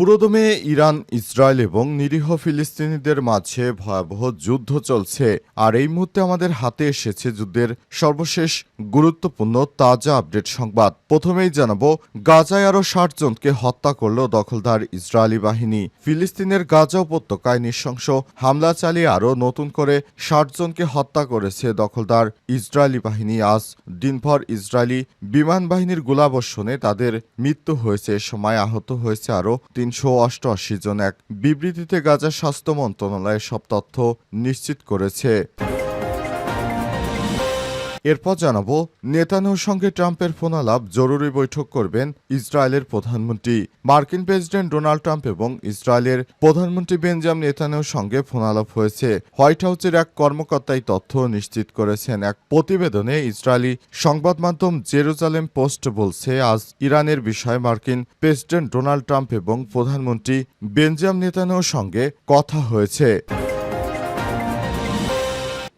পুরোদমে Iran, Israel এবং নিরীহ ফিলিস্তিনিদের মাঝে ভয়াবহ যুদ্ধ চলছে। আর এই মুহূর্তে আমাদের হাতে এসেছে যুদ্ধের সর্বশেষ গুরুত্বপূর্ণ তাজা আপডেট সংবাদ। প্রথমেই জানাব, গাজায় আরও ষাট জনকে হত্যা করল দখলদার ইসরায়েলি বাহিনী। ফিলিস্তিনের গাজা উপত্যকায় নৃশংস হামলা চালিয়ে আরও নতুন করে ষাট জনকে হত্যা করেছে দখলদার ইসরায়েলি বাহিনী। আজ দিনভর ইসরায়েলি বিমান বাহিনীর গোলাবর্ষণে তাদের মৃত্যু হয়েছে। সময় আহত হয়েছে আরও তিনশো অষ্টআশি জন এক বিবৃতিতে গাজার স্বাস্থ্য মন্ত্রণালয় সব তথ্য নিশ্চিত করেছে। এরপর জানাব, নেতানিয়াহুর সঙ্গে ট্রাম্পের ফোনালাপ জরুরি বৈঠক করবেন ইসরায়েলের প্রধানমন্ত্রী। মার্কিন প্রেসিডেন্ট ডোনাল্ড ট্রাম্প এবং ইসরায়েলের প্রধানমন্ত্রী বেঞ্জাম নেতানিয়াহুর সঙ্গে ফোনালাপ হয়েছে। হোয়াইট হাউসের এক কর্মকর্তাই তথ্য নিশ্চিত করেছেন। এক প্রতিবেদনে ইসরায়েলি সংবাদ মাধ্যম জেরুজালেম পোস্ট বলছে, আজ ইরানের বিষয়ে মার্কিন প্রেসিডেন্ট ডোনাল্ড ট্রাম্প এবং প্রধানমন্ত্রী বেঞ্জাম নেতানিয়াহুর সঙ্গে কথা হয়েছে।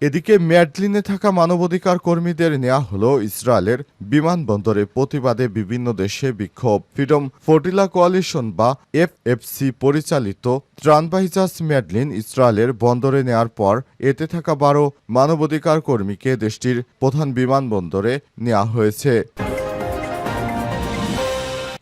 এদিকে ম্যাডলিনে থাকা মানবাধিকার কর্মীদের নেওয়া হল ইসরায়েলের বিমানবন্দরে প্রতিবাদে বিভিন্ন দেশে বিক্ষোভ। ফ্রিডম ফোর্টিলা কোয়ালিশন বা এফএফসি পরিচালিত ত্রাণবাহিজাস ম্যাডলিন ইসরায়েলের বন্দরে নেয়ার পর এতে থাকা বারো মানবাধিকার কর্মীকে দেশটির প্রধান বিমানবন্দরে নেওয়া হয়েছে।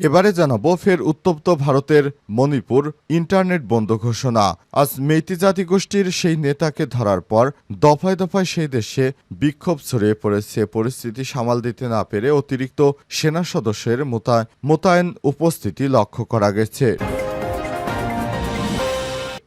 এবারে জানাব ফের উত্তপ্ত ভারতের মণিপুর ইন্টারনেট বন্ধ ঘোষণা। আজ মেইতি জাতিগোষ্ঠীর সেই নেতাকে ধরার পর দফায় দফায় সেই দেশে বিক্ষোভ ছড়িয়ে পড়েছে। পরিস্থিতি সামাল দিতে না পেরে অতিরিক্ত সেনা সদস্যের মোতা- মোতায়েন উপস্থিতি লক্ষ্য করা গেছে।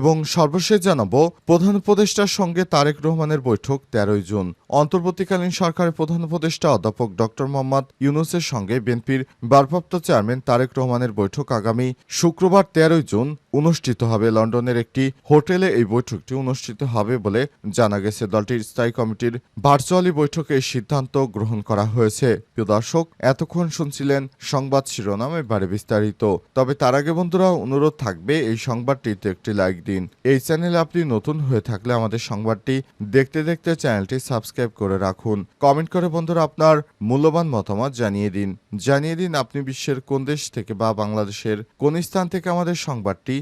এবং সর্বশেষ জানাব, প্রধান উপদেষ্টার সঙ্গে তারেক রহমানের বৈঠক তেরোই জুন। অন্তর্বর্তীকালীন সরকারের প্রধান উপদেষ্টা অধ্যাপক ডক্টর মোহাম্মদ ইউনুসের সঙ্গে বিএনপির ভারপ্রাপ্ত চেয়ারম্যান তারেক রহমানের বৈঠক আগামী শুক্রবার তেরোই জুন অনুষ্ঠিত হবে। লন্ডনের একটি হোটেলে এই বৈঠকটি অনুষ্ঠিত হবে বলে জানা গেছে। দলটির স্থায়ী কমিটির ভার্চুয়ালি বৈঠকে এই সিদ্ধান্ত গ্রহণ করা হয়েছে। প্রিয় দর্শক, এতক্ষণ শুনছিলেন সংবাদ শিরোনাম এবারে বিস্তারিত। তবে তার আগে বন্ধুরা, অনুরোধ থাকবে এই সংবাদটিতে একটি লাইক দিন। এই চ্যানেলে আপনি নতুন হয়ে থাকলে আমাদের সংবাদটি দেখতে দেখতে চ্যানেলটি সাবস্ক্রাইব করে রাখুন। কমেন্ট করে বন্ধুরা আপনার মূল্যবান মতামত জানিয়ে দিন। জানিয়ে দিন আপনি বিশ্বের কোন দেশ থেকে বা বাংলাদেশের কোন স্থান থেকে আমাদের সংবাদটি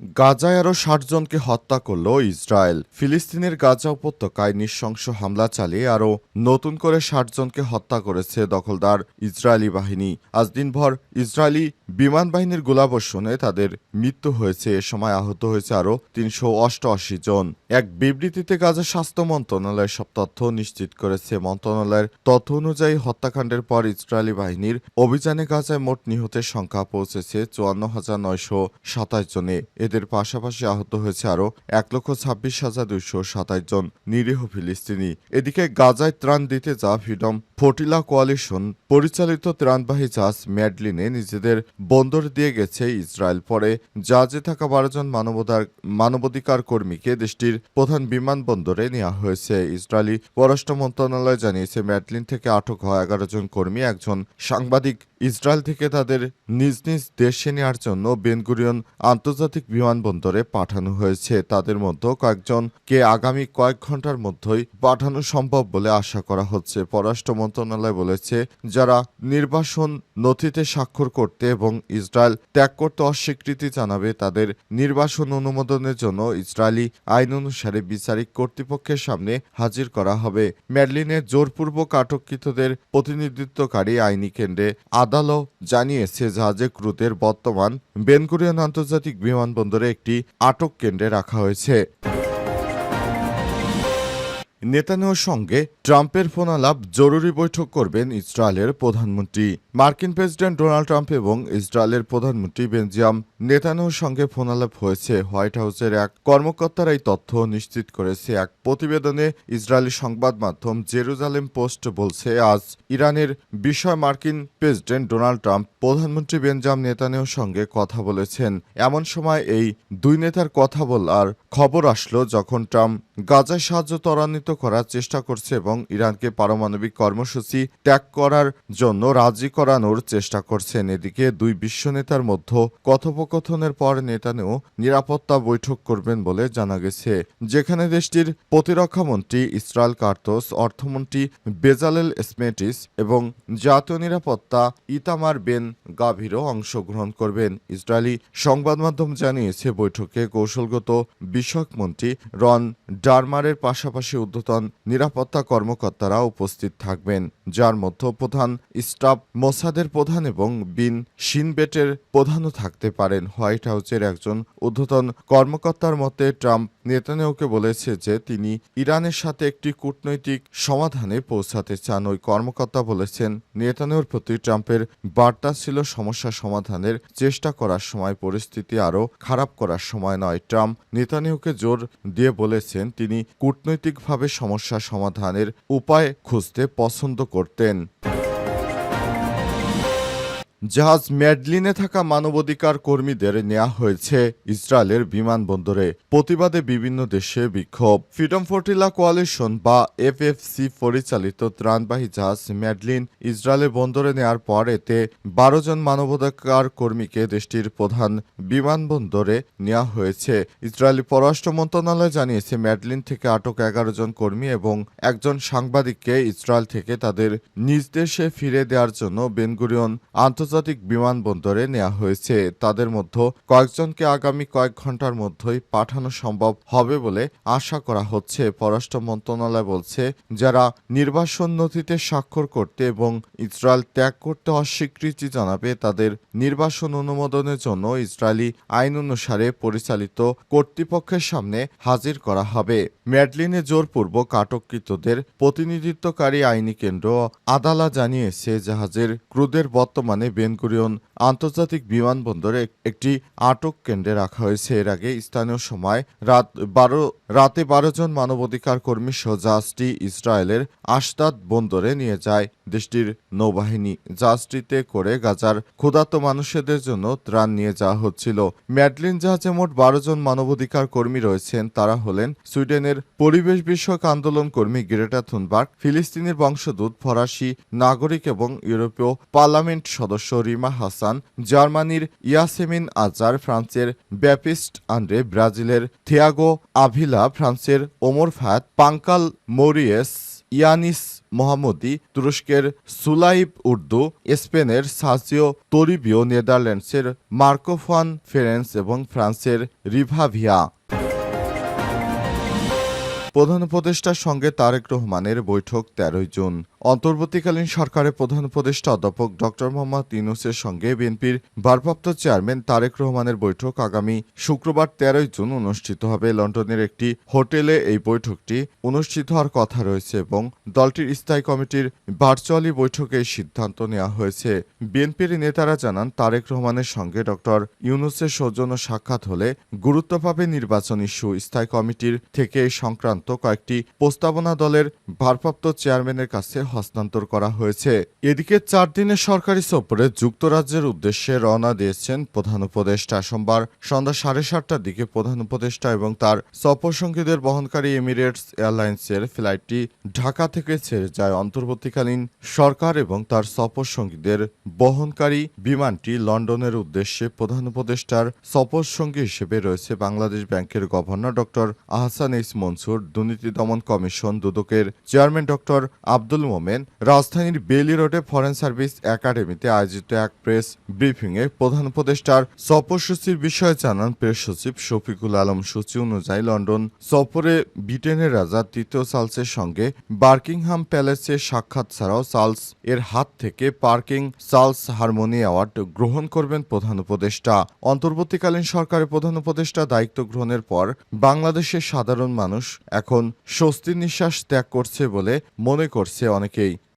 গাজায় আরও ষাট জনকে হত্যা করল ইসরায়েল। ফিলিস্তিনের গাজা উপত্যকায় নৃশংস হামলা চালিয়ে আরও নতুন করে ষাট জনকে হত্যা করেছে দখলদার ইসরায়েলি বাহিনী। আজ দিনভর ইসরায়েলি বিমান বাহিনীর গোলাবর্ষণে তাদের মৃত্যু হয়েছে। এ সময় আহত হয়েছে আরও তিনশো অষ্টআশি জন। এক বিবৃতিতে গাজা স্বাস্থ্য মন্ত্রণালয় সব তথ্য নিশ্চিত করেছে। মন্ত্রণালয়ের তথ্য অনুযায়ী হত্যাকাণ্ডের পর ইসরায়েলি বাহিনীর অভিযানে গাজায় মোট নিহতের সংখ্যা পৌঁছেছে চুয়ান্ন হাজার নয়শো সাতাশ জনে। এদের পাশাপাশি আহত হয়েছে আরও এক লক্ষ ছাব্বিশ হাজার দুইশো সাতাশ জন নিরীহ ফিলিস্তিনি। এদিকে গাজায় ত্রাণ দিতে যা ফ্রিডম ফোর্টিলা কোয়ালিশন, পরিচালিত ত্রাণবাহী জাহাজ ম্যাডলিনে নিজেদের বন্দর দিয়ে গেছে ইসরায়েল। পরে জাহাজে থাকা বারো জন মানবতার মানবাধিকার কর্মীকে দেশটির প্রধান বিমানবন্দরে নেওয়া হয়েছে। ইসরায়েলি পররাষ্ট্র মন্ত্রণালয় জানিয়েছে, ম্যাডলিন থেকে আটক হওয়া এগারো জন কর্মী, একজন সাংবাদিক ইসরায়েল থেকে তাদের নিজ নিজ দেশে নেওয়ার জন্য বেনগুরিয়ন আন্তর্জাতিক বিমানবন্দরে পাঠানো হয়েছে। তাদের মধ্যে কয়েকজনকে আগামী কয়েক ঘণ্টার মধ্যেই পাঠানো সম্ভব বলে আশা করা হচ্ছে। পররাষ্ট্র মন্ত্রণালয় বলেছে, যারা নির্বাসন নথিতে স্বাক্ষর করতে এবং ইসরায়েল ত্যাগ করতে অস্বীকৃতি জানাবে, তাদের নির্বাসন অনুমোদনের জন্য ইসরায়েলি আইন অনুসারে বিচারিক কর্তৃপক্ষের সামনে হাজির করা হবে। ম্যাডলিনের জোরপূর্বক আটককৃতদের প্রতিনিধিত্বকারী আইনি কেন্দ্রে আদালত জানিয়েছে জাহাজে ক্রুদের বর্তমান বেনকুরিয়ান আন্তর্জাতিক বিমানবন্দরে একটি আটক কেন্দ্রে রাখা হয়েছে। নেতানিয়াহুর সঙ্গে ট্রাম্পের ফোনালাপ জরুরি বৈঠক করবেন ইসরায়েলের প্রধানমন্ত্রী। মার্কিন প্রেসিডেন্ট ডোনাল্ড ট্রাম্প এবং ইসরায়েলের প্রধানমন্ত্রী বেনজিয়াম নেতানিয়াহুর সঙ্গে ফোনালাপ হয়েছে। হোয়াইট হাউসের এক কর্মকর্তার এই তথ্য নিশ্চিত করেছে। এক প্রতিবেদনে ইসরায়েলি সংবাদ মাধ্যম জেরুজালেম পোস্ট বলছে, আজ ইরানের বিষয় মার্কিন প্রেসিডেন্ট ডোনাল্ড ট্রাম্প প্রধানমন্ত্রী বেনজাম নেতানিয়াহুর সঙ্গে কথা বলেছেন। এমন সময় এই দুই নেতার কথা বলার খবর আসলো যখন ট্রাম্প গাজায় সাহায্য ত্বরান্বিত করার চেষ্টা করছে এবং ইরানকে পারমাণবিক কর্মসূচি ত্যাগ করার জন্য রাজি করানোর চেষ্টা করছেন। এদিকে দুই বিশ্ব নেতার মধ্যে কথোপকথনের পর নেতানেও নিরাপত্তা বৈঠক করবেন বলে জানা গেছে। যেখানে দেশটির প্রতিরক্ষামন্ত্রী ইসরায়েল কার্তোস, অর্থমন্ত্রী বেজালেল স্মেটিস এবং জাতীয় নিরাপত্তা ইতামার বেন গাভীরও অংশগ্রহণ করবেন। ইসরায়েলি সংবাদ মাধ্যম জানিয়েছে, বৈঠকে কৌশলগত বিষয়ক মন্ত্রী রন ডারমারের পাশাপাশি ঊর্ধ্বতন নিরাপত্তা কর্মকর্তারা উপস্থিত থাকবেন, যার মধ্যে প্রধান স্টাফ মোসাদের প্রধান এবং বিন শিনবেটের প্রধানও থাকতে পারেন। হোয়াইট হাউসের একজন ঊর্ধ্বতন কর্মকর্তার মতে, ট্রাম্প নেতানিয়াহুকে বলেছে যে তিনি ইরানের সাথে একটি কূটনৈতিক সমাধানে পৌঁছাতে চান। ওই কর্মকর্তা বলেছেন, নেতানিয়াহুর প্রতি ট্রাম্পের বার্তা ছিল সমস্যা সমাধানের চেষ্টা করার সময়, পরিস্থিতি আরও খারাপ করার সময় নয়। ট্রাম্প নেতানিয়াহুকে জোর দিয়ে বলেছেন, তিনি কূটনৈতিকভাবে সমস্যা সমাধানের উপায় খুঁজতে পছন্দ করতেন। জাহাজ ম্যাডলিনে থাকা মানবাধিকার কর্মীদের নেওয়া হয়েছে ইসরায়েলের বিমানবন্দরে প্রতিবাদে বিভিন্ন দেশে বিক্ষোভ। ফ্রিডম ফোর্টিলা কোয়ালিশন বা এফএফসি পরিচালিত ত্রাণবাহী জাহাজ ম্যাডলিন ইসরায়েলের বন্দরে নেওয়ার পর এতে বারো জন মানবাধিকার কর্মীকে দেশটির প্রধান বিমানবন্দরে নেওয়া হয়েছে। ইসরায়েলি পররাষ্ট্র মন্ত্রণালয় জানিয়েছে, ম্যাডলিন থেকে আটক এগারো জন কর্মী এবং একজন সাংবাদিককে ইসরায়েল থেকে তাদের নিজ দেশে ফিরে দেওয়ার জন্য বেনগুরিয়ন আন্তর্জাতিক বিমানবন্দরে নেওয়া হয়েছে। তাদের মধ্যে কয়েকজনকে আগামী কয়েক ঘণ্টার মধ্যেই পাঠানো সম্ভব হবে বলে আশা করা হচ্ছে। পররাষ্ট্র মন্ত্রণালয় বলছে, যারা নির্বাসন নথিতে স্বাক্ষর করতে এবং ইসরায়েল ত্যাগ করতে অস্বীকৃতি জানাবে, তাদের নির্বাসন অনুমোদনের জন্য ইসরায়েলি আইন অনুসারে পরিচালিত কর্তৃপক্ষের সামনে হাজির করা হবে। ম্যাডলিনে জোরপূর্বক আটককৃতদের প্রতিনিধিত্বকারী আইনি কেন্দ্র আদালা জানিয়েছে, জাহাজের ক্রুদের বর্তমানে বেনগুরিয়ন আন্তর্জাতিক বিমানবন্দরে একটি আটক কেন্দ্রে রাখা হয়েছে। এর আগে স্থানীয় সময় রাত বারো, রাতে বারো জন মানবাধিকার কর্মী সহ জাহাজটি ইসরায়েলের আশদাদ বন্দরে নিয়ে যায় দেশটির নৌবাহিনী। জাহাজটিতে করে গাজার ক্ষুধার্ত মানুষদের জন্য ত্রাণ নিয়ে যাওয়া হচ্ছিল। ম্যাডলিন জাহাজে মোট বারো জন মানবাধিকার কর্মী রয়েছেন। তারা হলেন সুইডেনের পরিবেশ বিষয়ক আন্দোলন কর্মী গ্রেটা থুনবার্গ, ফিলিস্তিনের বংশদূত ফরাসি নাগরিক এবং ইউরোপীয় পার্লামেন্ট সদস্য। রিমা হাসান, জার্মানির ইয়াসেমিন আজার ফ্রান্সের ব্যাপিস্ট আন্ড্রে ব্রাজিলের থিয়াগো আভিলা ফ্রান্সের ওমর ফায়াত পাঙ্কাল মোরিয়েস, ইয়ানিস মোহাম্মদি, তুরস্কের সুলাইব উর্দু, স্পেনের সাজিও তরিবিও নেদারল্যান্ডসের মার্কোফান ফেরেন্স এবং ফ্রান্সের রিভাভিয়া। প্রধান উপদেষ্টার সঙ্গে তারেক রহমানের বৈঠক তেরোই জুন। অন্তর্বর্তীকালীন সরকারের প্রধান উপদেষ্টা অধ্যাপক ডক্টর মোহাম্মদ ইউনুসের সঙ্গে বিএনপির ভারপ্রাপ্ত চেয়ারম্যান তারেক রহমানের বৈঠক আগামী শুক্রবার তেরোই জুন অনুষ্ঠিত হবে। লন্ডনের একটি হোটেলে এই বৈঠকটি অনুষ্ঠিত হওয়ার কথা রয়েছে এবং দলটির স্থায়ী কমিটির ভার্চুয়ালি বৈঠকে সিদ্ধান্ত নেওয়া হয়েছে। বিএনপির নেতারা জানান, তারেক রহমানের সঙ্গে ডক্টর ইউনুসের সৌজন্য সাক্ষাৎ হলে গুরুত্ব পাবে নির্বাচন ইস্যু, স্থায়ী কমিটির থেকে সংক্রান্ত কয়েকটি প্রস্তাবনা দলের ভারপ্রাপ্ত চেয়ারম্যানের কাছে হস্তান্তর করা হয়েছে। এদিকে চার দিনের সরকারি সফরে যুক্তরাজ্যের উদ্দেশ্যে রওনা দিয়েছেন প্রধান উপদেষ্টা। সোমবার সন্ধ্যা সাড়ে সাতটার দিকে প্রধান উপদেষ্টা এবং তার সফরসঙ্গীদের বহনকারী এমিরেটস এয়ারলাইন্সের ফ্লাইটটি ঢাকা থেকে ছেড়ে যায়। অন্তর্বর্তীকালীন সরকার এবং তার সফরসঙ্গীদের বহনকারী বিমানটি লন্ডনের উদ্দেশ্যে প্রধান উপদেষ্টার সফরসঙ্গী হিসেবে রয়েছে বাংলাদেশ ব্যাংকের governor doctor Ahsan H Mansur, দুর্নীতি দমন কমিশন দুদকের চেয়ারম্যান ডক্টর আব্দুল মোমেন রাজধানীর বেলি রোডে ফরেন সার্ভিস একাডেমিতে আয়োজিত এক প্রেস ব্রিফিংয়ে প্রধান উপদেষ্টার সফরসূচির বিষয়ে জানান প্রেস সচিব শফিকুল আলম সূচি অনুযায়ী লন্ডন সফরে ব্রিটেনের রাজা তৃতীয় চার্লসের সঙ্গে বার্কিংহাম প্যালেসে সাক্ষাৎ ছাড়াও চার্লস এর হাত থেকে পার্কিং চার্লস হারমোনি অ্যাওয়ার্ড গ্রহণ করবেন প্রধান উপদেষ্টা। অন্তর্বর্তীকালীন সরকারের প্রধান উপদেষ্টা দায়িত্ব গ্রহণের পর বাংলাদেশের সাধারণ মানুষ এখন স্বস্তির নিঃশ্বাস ত্যাগ করছে বলে মনে করছে Okay.